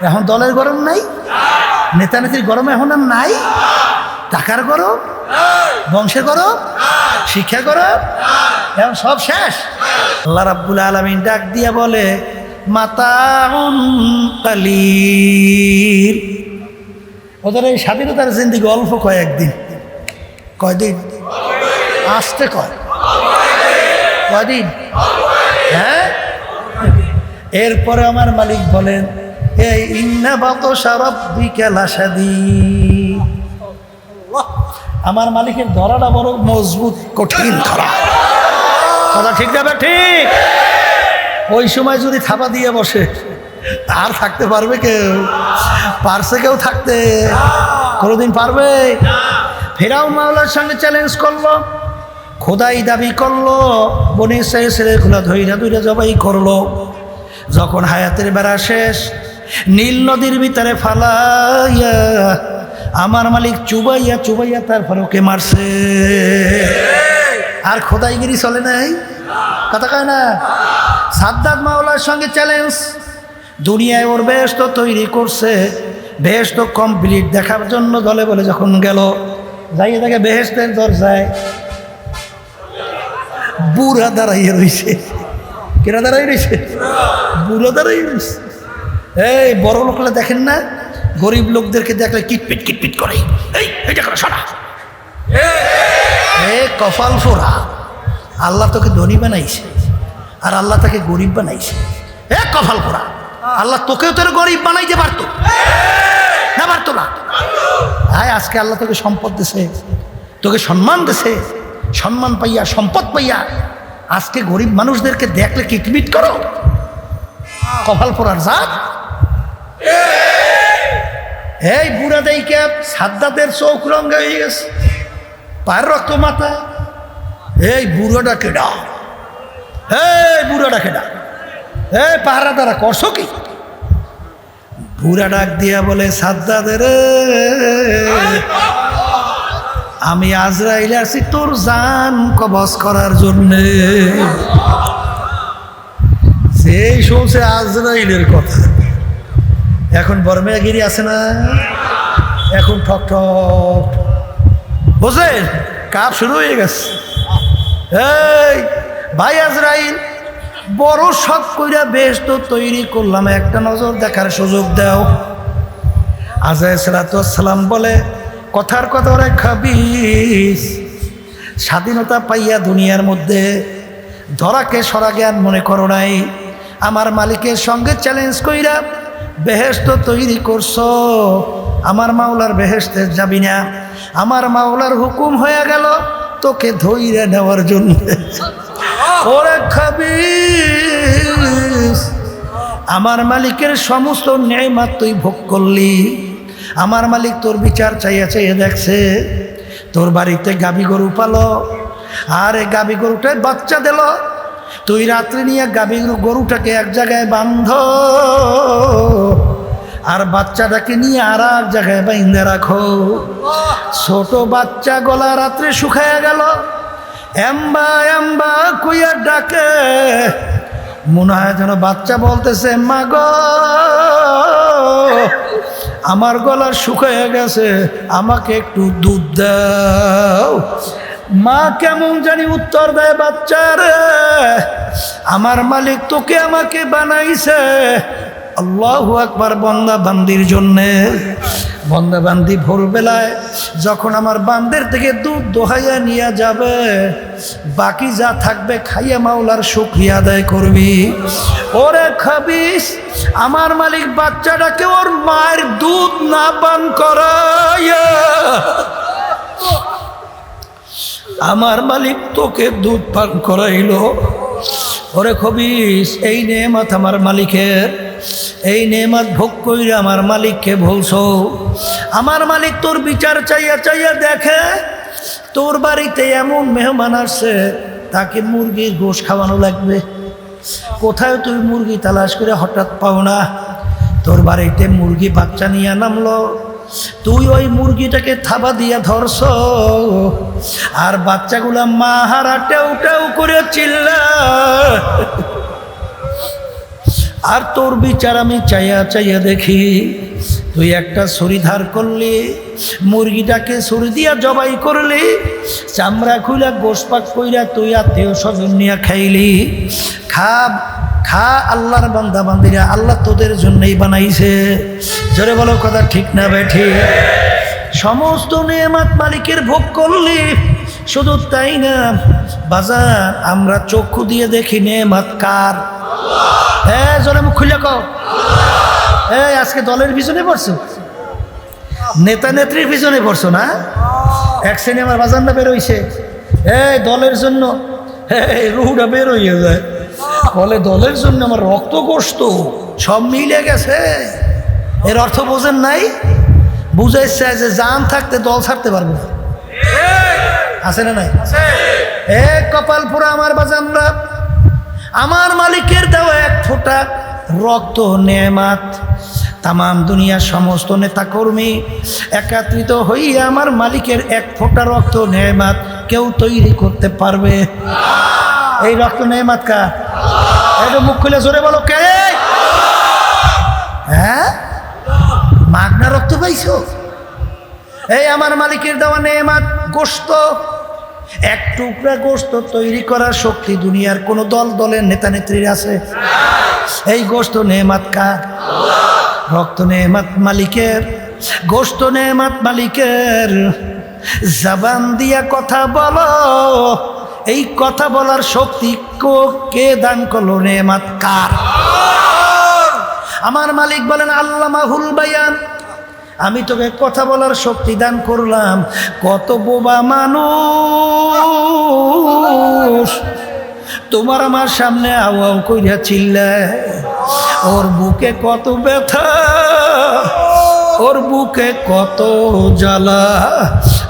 এখন দলের গরম নাই? নেতা নেত্রীর গরম এখন আর নাই? টাকার গরম? বংশের গরম? শিক্ষা গরম? এখন সব শেষ? আল্লাহ রাব্বুল আলমিন ডাক দিয়া বলে, মাতাউন কালিল ওদের এই স্বাধীনতার জিন্দিগি অল্প কয়েকদিন। কয়দিন? আসতে কয়। কয়দিন? হ্যাঁ? এরপরে আমার মালিক বলেন ইন্না আমার মালিকের ধরাটা বড় মজবুত, কঠিন ধরা। কথা ঠিক যাবে ঠিক। ওই সময় যদি থাবা দিয়ে বসে, আর থাকতে পারবে কেউ? পারছে কেউ থাকতে? কোনোদিন পারবে? ফেরাও মাওলার সঙ্গে চ্যালেঞ্জ করল, খোদাই দাবি করল, বনি সেই ছেলে খোলা ধৈরা ধৈরা জবাই করল। যখন হায়াতের বেড়া শেষ নীল নদীর ভিতরে ফালাইয়া আমার মালিক চুবাইয়া চুবাইয়া তারপরে ওকে মারছে। আর খোদাইগিরি চলে নাই? কথা কয় না? সাদ্দাত মাওলার সঙ্গে চ্যালেঞ্জ দুনিয়ায় ওর বেশ তো তৈরি করছে, বেশ তো কমপ্লিট দেখার জন্য দলে বলে যখন গেল, যাইয়ে দেখে বেহেস্তের দরজায় বুড়া দাঁড়াইয়ে রইছে। কেনা দাঁড়াই রইছে? বুড়ো দাঁড়াই রইছে। এই, বড় লোকরা দেখেন না, গরিব লোকদেরকে দেখলে কিটপিট কিটপিট করে। এই, এটা করে, সরা। এ, কপাল ফোরা আল্লাহ তোকে ধনী বানাইছে, আর আল্লাহ তাকে গরিব বানাইছে। এ, কপাল ফোরা আল্লাহ তোকেও তোর গরিব বানাইতে পারতো। না পারতো না? হ্যাঁ আজকে আল্লাহ তোকে সম্পদ দিছে, তোকে সম্মান দিছে। সম্মান পাইয়া, সম্পদ পাইয়া আজকে গরিব মানুষদেরকে দেখলে কিটমিট করো। কপাল পড়ার জাত। এই বুড়া দেইকে সাদ্দাদের চোখ রঙা হয়ে গেছে। পায়ের রক্ত মাথা। এই বুড়োটা কেডা এই বুড়োটা কেডা এই পাহারা দ্বারা করছ কি? বুড়া ডাক দিয়া বলে, সাদ্দাদের, আমি আজরাইল আছি তোর জান কবজ করার জন্যে। সেই শুনছে আজরাইলের কথা এখন বর্মেগিরি আছে না? এখন ঠক ঠক। বুঝলেন কাপ শুরু হয়ে গেছে। এই, ভাই আজরাইল, বড় সব কইরা বেশ তো তৈরি করলাম, একটা নজর দেখার সুযোগ দাও। আজাই সালাতাম বলে, কথার কথা ওরা খাবিস। স্বাধীনতা পাইয়া দুনিয়ার মধ্যে ধরাকে সরা জ্ঞান মনে করো নাই। আমার মালিকের সঙ্গে চ্যালেঞ্জ কইরা বেহেস্ত তৈরি করছ। আমার মাওলার বেহেস্তে যাবি না। আমার মাওলার হুকুম হয়ে গেল তোকে ধৈর্য নেওয়ার জন্য। ওরে খাবিস, আমার মালিকের সমস্ত ন্যায়মাত তুই ভোগ করলি। আমার মালিক তোর বিচার চাইয়া চাইয়া দেখছে, তোর বাড়িতে গাবি গরু পালো, আর এই গাবি গরুটায় বাচ্চা দিল। তুই রাত্রে নিয়ে গাবি গরুটাকে এক জায়গায় বান্ধ আর বাচ্চাটাকে নিয়ে আর এক জায়গায় বাইন্ধে রাখো। ছোট বাচ্চা গলা রাত্রে শুকায়া গেল। এম্বা এম্বা কুইয়া ডাকে। মনে হয় যেন বাচ্চা বলতেছে, মা গো, আমার গলা শুকিয়ে গেছে, আমাকে একটু দুধ দাও। মা কেমন জানি উত্তর দেয় বাচ্চারে আমার মালিক তোকে আমাকে বানাইছে। আল্লাহু আকবার বন্দা বান্দির জন্যে। বন্দা বান্দি ভোরবেলায় যখন আমার বান্দের থেকে দুধ দোহাইয়া নিয়ে যাবে, বাকি যা থাকবে খাইয়া মাওলার শুক্রিয়া আদায় করবি। ওরে খাবিস, আমার মালিক বাচ্চাটাকে ওর মায়ের দুধ না পান করাইয়া। আমার মালিক তোকে দুধ পান করাইলো। ওরে খবিস এই নেমাত আমার মালিকের, এই নেমাত ভোগ কইরে আমার মালিককে বলছো, আমার মালিক তোর বিচার চাইয়া চাইয়া দেখে, তোর বাড়িতে এমন মেহমান আসছে, তাকে মুরগির গোশ খাওয়ানো লাগবে। কোথায় তুই মুরগি তালাশ করে হঠাৎ পাও না? তোর বাড়িতে মুরগি বাচ্চা নিয়ে নামলো। তুই ওই মুরগিটাকে থাবা দিয়া ধরছ আর বাচ্চাগুলা মা হারা টেউ টেউ করে চিল্লা আর তোর বিচার আমি চাইয়া চাইয়া দেখি, তুই একটা ছুরি ধার করলি, মুরগিটাকে ছুরি দিয়া জবাই করলি, চামড়া খুইলা গোসপাক কইরা তুই আত্মীয় স্বজন নিয়ে খাইলি। খা খা আল্লাহর বান্দা বান্দিরা আল্লাহ তোদের জন্যই বানাইছে। জোরে বলো কথা ঠিক না বেঠি সমস্ত নেমাত মালিকের ভোগ করলি, শুধু তাই না, বাজার, আমরা চক্ষু দিয়ে দেখি নেমাত কার। হ্যাঁ জোরে মুখ খুলে কও। হ্যাঁ আজকে দলের পিছনে পড়ছো? নেতা নেত্রীর পিছনে পড়ছো না? এক সিনেমার বাজানটা বেরোইছে এই দলের জন্য এই রুহুটা বের হয়ে যায়। বলে দলের জন্য আমার রক্ত কষ্ট সব মিলে গেছে। এর অর্থ বোঝেন নাই? বুঝাইছে যে জান থাকতে দল ছাড়তে পারব না। আছে না নাই? এ কপাল পুরা আমার বাজানরা আমার। মালিকের দেওয়া এক ফোঁটা রক্ত নেমাত তাম দুনিয়ার সমস্ত নেতাকর্মী একাত্রিত হইয়া আমার মালিকের এক ফোঁটা রক্ত নেমাত কেউ তৈরি করতে পারবে? এই রক্ত নেমাত কা একটু মুখ খুলে জোরে বলো কে? হ্যাঁ? মাগনা রক্ত পাইছ? এই আমার মালিকের দেওয়া নেমাত গোস্ত এক টুকরা গোস্ত তৈরি করার শক্তি দুনিয়ার কোন দল, দলের নেতা, নেত্রীর আছে? এই গোস্ত নেমাত কার রক্ত নেমাত মালিকের গোস্ত নেমাত মালিকের। জবান দিয়া কথা বলো। এই কথা বলার শক্তি কো- দান করল? নেমাত কার? আমার মালিক বলেন, আল্লামাহুল বায়ান। আমি তোকে কথা বলার শক্তি দান করলাম। কত বোবা মানুষ তোমার আমার সামনে আওয়াও কইরা চিল্লায়। ওর বুকে কত ব্যথা। ওর বুকে কত জ্বালা।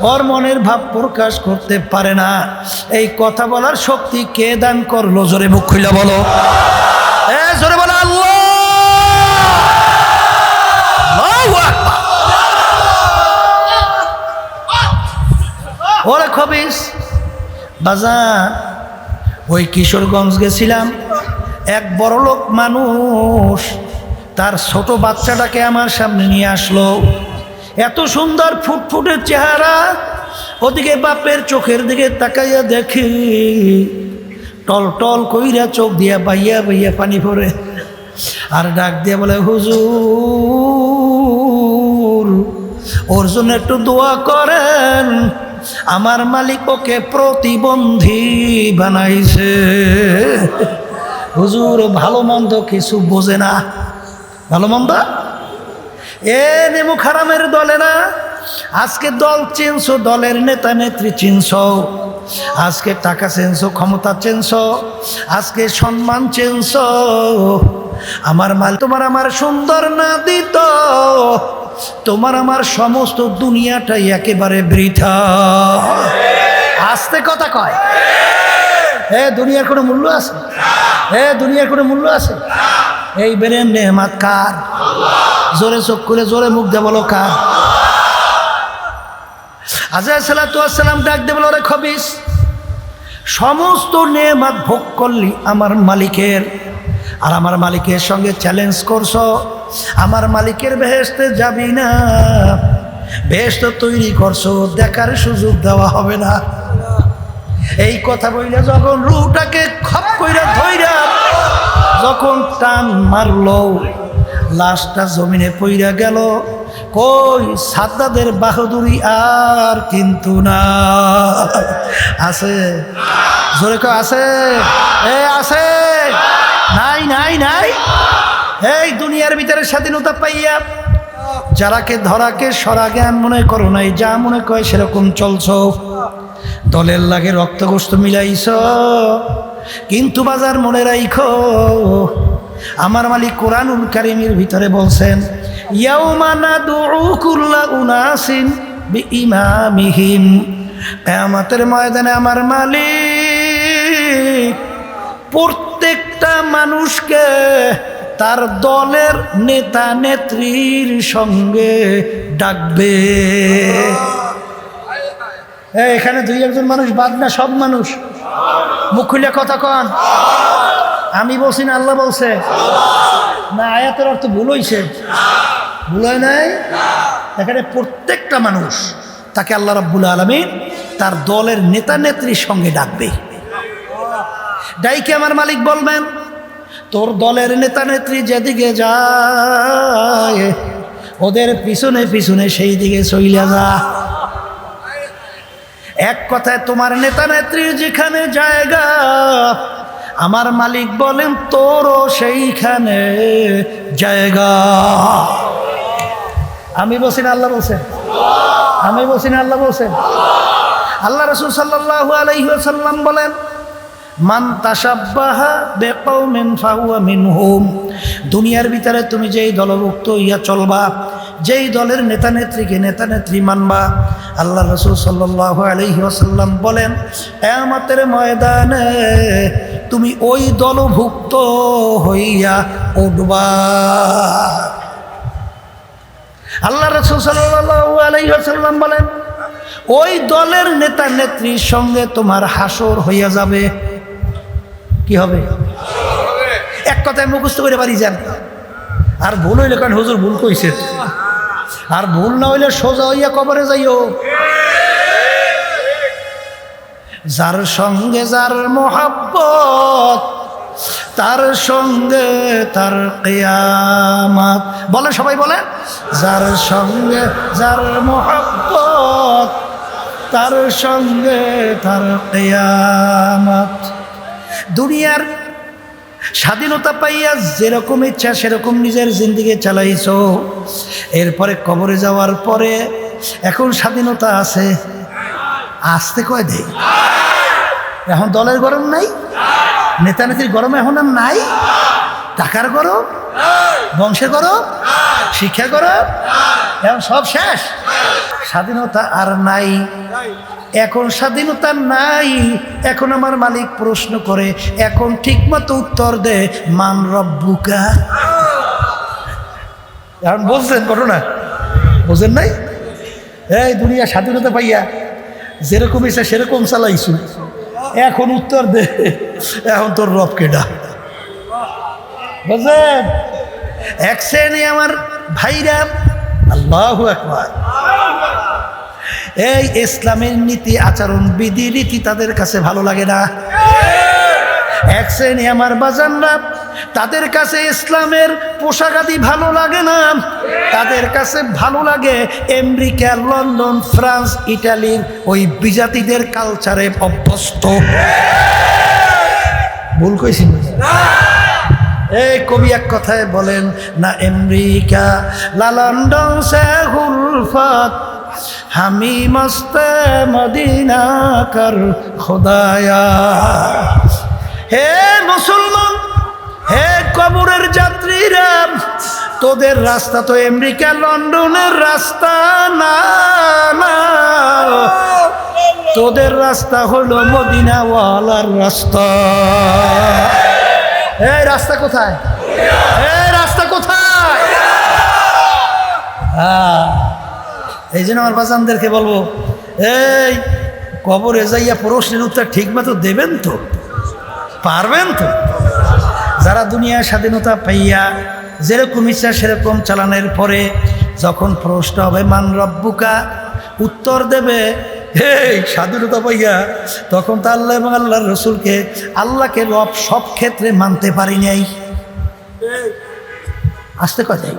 ওর মনের ভাব প্রকাশ করতে পারে না। এই কথা বলার শক্তি কে দান করল? জোরে মুখ খুলে বলো। ওরে খবিস। বাজার ওই কিশোরগঞ্জ গেছিলাম। এক বড়লোক মানুষ তার ছোট বাচ্চাটাকে আমার সামনে নিয়ে আসলো। এত সুন্দর ফুটফুটের চেহারা। ওদিকে বাপের চোখের দিকে তাকাইয়া দেখি। টল টল কইরা চোখ দিয়া বাইয়া বাইয়া পানি পড়ে। আর ডাক দিয়ে বলে, হুজুর, ওর জন্য একটু দোয়া করেন। আমার মালিক ওকে প্রতিবন্ধী বানাইছে। হুজুর, ভালো মন্দ কিছু বোঝে না। ভালো মন্দ? এ নেমু খারামের দলে না, আজকে দল চিনছো, দলের নেতা নেত্রী চিনছো, আজকে টাকা চেনছো, ক্ষমতা চেনছো, আজকে সম্মান চেনছো, আমার মাল তোমার আমার সুন্দর না দিত, তোমার আমার সমস্ত দুনিয়াটাই একেবারে বৃথা। আস্তে কথা কয়। হ্যাঁ দুনিয়ার কোনো মূল্য আছে? হ্যাঁ দুনিয়ার কোনো মূল্য আছে? এই বেরেন নেহমাত কার? জোরে চোখ করে জোরে মুখ দে বলো কার? আজা সালাতাম ডাক দে বলো রে খবিস, সমস্ত নেমাত ভোগ করলি আমার মালিকের। আর আমার মালিকের সঙ্গে চ্যালেঞ্জ করছ। আমার মালিকের বেহেস্তে যাবি না। বেহেস্ত তৈরি করছ, দেখার সুযোগ দেওয়া হবে না। এই কথা বইলে যখন রুটাকে খপ কইরা ধইরা যখন টান মারল, লাশটা জমিনে পইরা গেল। কই, সাদ্দাদের বাহাদুরি আর কিন্তু না। আছে? জোরে কয় আছে? এ, আছে? নাই নাই নাই। এই দুনিয়ার ভিতরে স্বাধীনতা পাইয়া যারাকে ধরাকে সরা জ্ঞান মনে করো নাই, যা মনে কয় সেরকম চলছ। দলের লাগে রক্তগোস্ত মিলাইছ। কিন্তু বাজার মনে রাইখো আমার মালিক কোরআনুল কারিমের ভিতরে বলছেন কিয়ামতের ময়দানে আমার মালিক প্রত্যেকটা মানুষকে তার দলের নেতা নেত্রীর সঙ্গে ডাকবে। এখানে দুই একজন মানুষ বাদ না সব মানুষ। মুখ খুলে কথা কন। আমি বলছি না, আল্লাহ বলছে। না, আয়াতের অর্থ ভুল হইছে। ভুল হয় নাই? এখানে প্রত্যেকটা মানুষ তাকে আল্লাহ রাব্বুল আলমিন তার দলের নেতা নেত্রীর সঙ্গে ডাকবে। ডাইকে আমার মালিক বলবেন, তোর দলের নেতা নেত্রী যেদিকে যায়, ওদের পিছনে পিছনে সেই দিকে চইলা যা। এক কথায় তোমার নেতা নেত্রীর যেখানে জায়গা, আমার মালিক বলেন তোরও সেইখানে জায়গা। আমি বলছি না, আল্লাহ বলছেন? আমি বলছি না, আল্লাহ বলছেন? আল্লাহ রসুল সাল্লাহ আলাইসাল্লাম বলেন, মান তাসাব্বাহা ফাহুয়া মিনহুম। দুনিয়ার ভিতরে তুমি যেই দলভুক্ত ইয়া চলবা যেই দলের নেতা নেত্রীকে নেতা নেত্রী মানবা আল্লাহ রসুল সাল্লাহ আলহি বলেন এমাতের ময়দানে তুমি ওই দলভুক্ত হইয়া উঠবা। আল্লাহ রসুল সাল্লাহ বলেন, ওই দলের নেতা নেত্রীর সঙ্গে তোমার হাসর হইয়া যাবে। কি হবে? এক কথায় মুখস্থ করে বাড়ি যান। আর ভুল হইলে কারণ হুজুর ভুল কইছে। আর ভুল না হইলে সোজা হইয়া কবরে যাইও। যার সঙ্গে যার মোহাব্বত, তার সঙ্গে তার কেয়ামাত। বলে সবাই বলে যার সঙ্গে যার মোহাব্বত, তার সঙ্গে তার কেয়ামাত। দুনিয়ার স্বাধীনতা পাইয়া যেরকম ইচ্ছা, সেরকম নিজের জিন্দিগি চালাইছ। এরপরে কবরে যাওয়ার পরে এখন স্বাধীনতা আছে। আসতে কয় দেয় এখন দলের গরম নাই? নেতা নেত্রীর গরম এখন আর নাই? টাকার গরম? বংশের গরম? শিক্ষা গরম? এখন সব শেষ। স্বাধীনতা আর নাই। এখন স্বাধীনতা নাই। এখন আমার মালিক প্রশ্ন করে, এখন ঠিকমতো উত্তর দে, মান রব্বুকা। এখন বলছেন ঘটনা? বোঝেন নাই? এই দুনিয়া স্বাধীনতা পাইয়া যেরকম ইচ্ছা সেরকম চালাইছু। এখন উত্তর দে, এখন তোর রব কেডা? বুঝলেন এক শ্রেণি আমার ভাইরা, আল্লাহ একবার এই ইসলামের নীতি, আচরণ, বিধি, রীতি তাদের কাছে ভালো লাগে না। এক শ্রেণি আমার বাজানরা, তাদের কাছে ইসলামের পোশাক আদি ভালো লাগে না। তাদের কাছে ভালো লাগে আমেরিকা, লন্ডন, ফ্রান্স, ইটালির ওই বিজাতিদের কালচারে অভ্যস্ত। ভুল কইছি এই কবি এক কথায় বলেন, না আমেরিকা লা লন্ডন, সে হুলফত হামি মস্তে মদিনা কর, খোদায়া। হে মুসলমান, হে কবরের যাত্রীরা, তোদের রাস্তা তো আমেরিকা, লন্ডনের রাস্তা, না তোদের রাস্তা হলো মদিনাওয়ালার রাস্তা। এই রাস্তা কোথায়? এই রাস্তা কোথায়? হ্যাঁ এই জন্য আমার বাজানদেরকে বলব, এই, কবরে যাইয়া প্রশ্নের উত্তর ঠিক মতো দেবেন তো? পারবেন তো? যারা দুনিয়ার স্বাধীনতা পাইয়া যেরকম ইচ্ছা সেরকম চালানোর পরে যখন প্রশ্ন হবে, মান রব্বুকা? উত্তর দেবে, এই, স্বাধীনতা পাইয়া তখন তো আল্লাহ এবং আল্লাহর রসুলকে আল্লাহকে রব সব ক্ষেত্রে মানতে পারি নাই। আসতে কথাই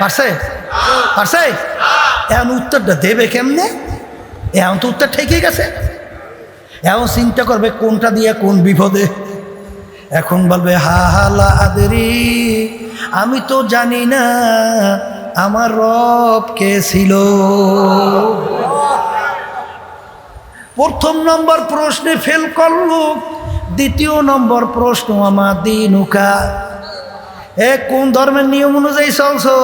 পারছে? পারছে? এখন উত্তরটা দেবে কেমনে? এখন তো উত্তর ঠিকই গেছে। এখন চিন্তা করবে কোনটা দিয়ে কোন বিপদে। এখন বলবে, হা হালা আদেরি, আমি তো জানি না আমার রব কে ছিল। প্রথম নম্বর প্রশ্নে ফেল করল, দ্বিতীয় নম্বর প্রশ্ন আমার দিনুকা? এ কোন ধর্মের নিয়ম অনুযায়ী চলছো?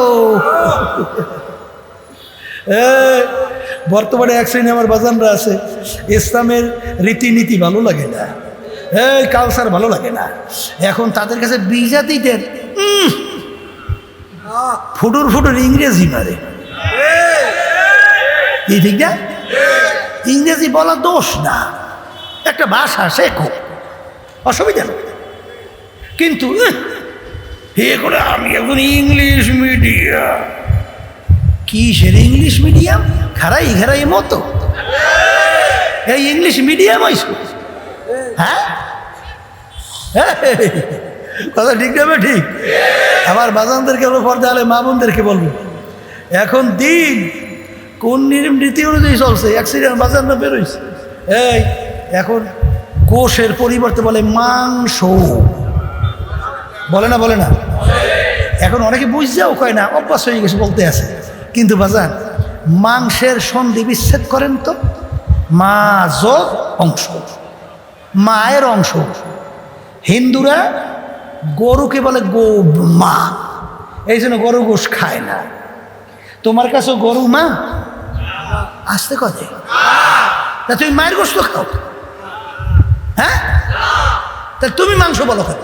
বর্তমানে এক শ্রেণি আমার বাজানরা আছে, ইসলামের রীতিনীতি ভালো লাগে না এই কালচার ভালো লাগে না। এখন তাদের কাছে বিজাতিদের ফুটুর ফুটুর ইংরেজি মারে। কি ঠিক না? ইংরেজি বলা দোষ না, একটা ভাষা শেখো, অসুবিধা কিন্তু হে করে আমি এখন ইংলিশ মিডিয়াম কিসের ইংলিশ মিডিয়াম খারাই খারাই মতো। এই ইংলিশ মিডিয়াম আইসো হ্যাঁ? কথা ঠিক যাবে ঠিক আবার বাজানদেরকে বলব পর্দা হলে মা বোনদেরকে বলব এখন দিন কোন নিয়ম নীতি অনুযায়ী চলছে? অ্যাক্সিডেন্ট বাজার না বেরোইছে? এই, এখন কোষের পরিবর্তে বলে মাংস। বলে না বলে না। এখন অনেকে বুঝছেও কয় না, অভ্যাস হয়ে গেছে বলতে আছে। কিন্তু বাজান, মাংসের সন্ধি বিচ্ছেদ করেন তো? মা যোগ অংশ, মায়ের অংশ। হিন্দুরা গরুকে বলে গো মা। এই জন্য গরু গোশ খায় না। তোমার কাছে গরু মা? আসতে কথা তা তুমি মায়ের গোস্ত খাও। হ্যাঁ? তা তুমি মাংস বলো কেন?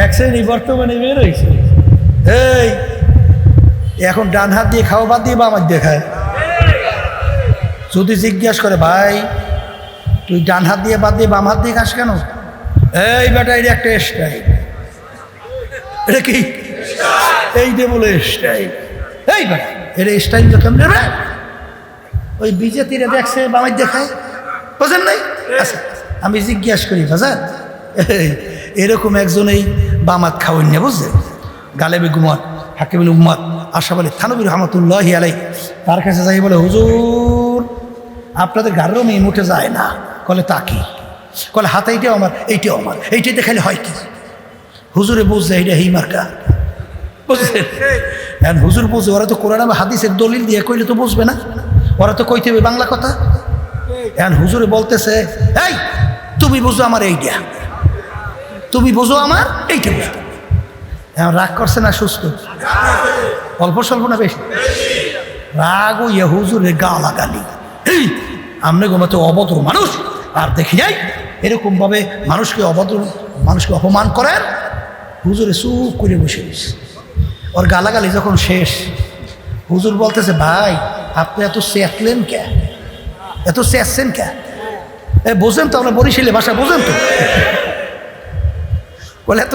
এক শ্রেণি বর্তমানে বের হয়েছে। এই, এখন ডান হাত দিয়ে খাওয়া বাদ দিয়ে বাম হাত দিয়ে খায়। যদি জিজ্ঞাসা করে, ভাই, তুই ডান হাত দিয়ে, বাদ দিয়ে বাম হাত দিয়ে খাস কেন? এই বেটা, এটা একটা স্টাইল এটা কি? এই যে বলে স্টাইল এই বেটা, এটা স্টাইল তো কেমন রে? ওই বিজেপিরা দেখছে বামাই দেখায় বোঝেন নাই? আচ্ছা আমি জিজ্ঞাসা করি বাজার এই এরকম একজনেই বামাত খাওয়েন না বুঝলেন গালেবে গুমাত হাকিবুল উম্মাদ, আশা বলে, থানবির রহমতুল্লাহ আলাই তার কাছে যাই বলে, হুজুর, আপনাদের গাড়িরও মেয়ে মুঠে যায় না। কলে, তা কি? কলে, হাত এইটাও আমার এইটাও আমার, এইটাই দেখালে হয় কি? হুজুরে বুঝছে এইটা হেই মার্কা। বুঝছেন এখন হুজুর বুঝছে ওরা তো কোরআন হাদিসের দলিল দিয়ে কইলে তো বুঝবে না। ওরা তো কইতে হবে বাংলা কথা। এখন হুজুরে বলতেছে, এই, তুমি বুঝো আমার এইটা। তুমি বোঝো আমার? এইটা বুঝো এখন রাগ করছে না সুস্থ? অল্প স্বল্প না বেশি? রাগ ও ইয়ে হুজুরে গা লাগালি এই, আমনে গোমাতে অভদ্র মানুষ। আর দেখি যাই এরকমভাবে মানুষকে অভদ্র, মানুষকে অপমান করেন, হুজুরে চুপ করে বসে রয়েছে। ওর গালাগালি যখন শেষ, হুজুর বলতেছে, ভাই, আপনি এত চেতলেন কে? এত চেয়েছেন কে? এ, বোঝেন তো, আমরা বরিশালী ভাষা বোঝেন তো? বলে, এত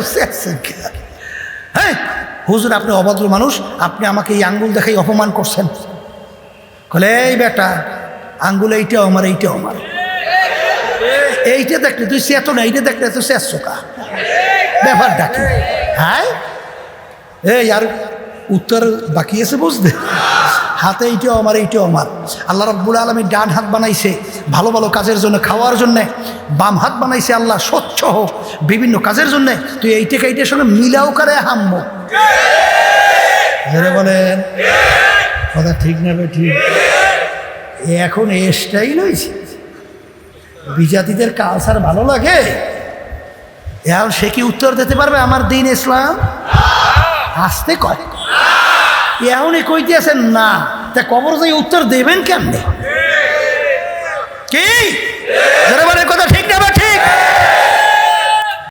হ্যাঁ হুজুর, আপনি অভদ্র মানুষ, আপনি আমাকে এই আঙ্গুল দেখাই অপমান করছেন। বলে এই বেটা, আঙ্গুল এইটাও আমার এইটাও আমার। এইটা দেখলে তুই চেতো না, এইটা দেখলে তুই চেয়েছো কা ব্যাপার কি? হ্যাঁ? এই, আর উত্তর বাকি আছে বুঝতে? হাতে এইটাও আমার এইটাও আমার। আল্লাহ রব্বুল আলমী ডান হাত বানাইছে ভালো ভালো কাজের জন্য, খাওয়ার জন্যে। বাম হাত বানাইছে আল্লাহ স্বচ্ছ হোক, বিভিন্ন কাজের জন্যে। তুই এইটাকে এইটার সঙ্গে মিলাও করে হাম্ম। বলেন। কথা ঠিক না ঠিক এখন এ স্টাইল হয়েছে বিজাতিদের কালচার ভালো লাগে? এখন সে কি উত্তর দিতে পারবে আমার দিন ইসলাম? আসতে কয়? এমনই কইতেছেন না। তা কবর যাই উত্তর দেবেন কেমনে? কি? কথা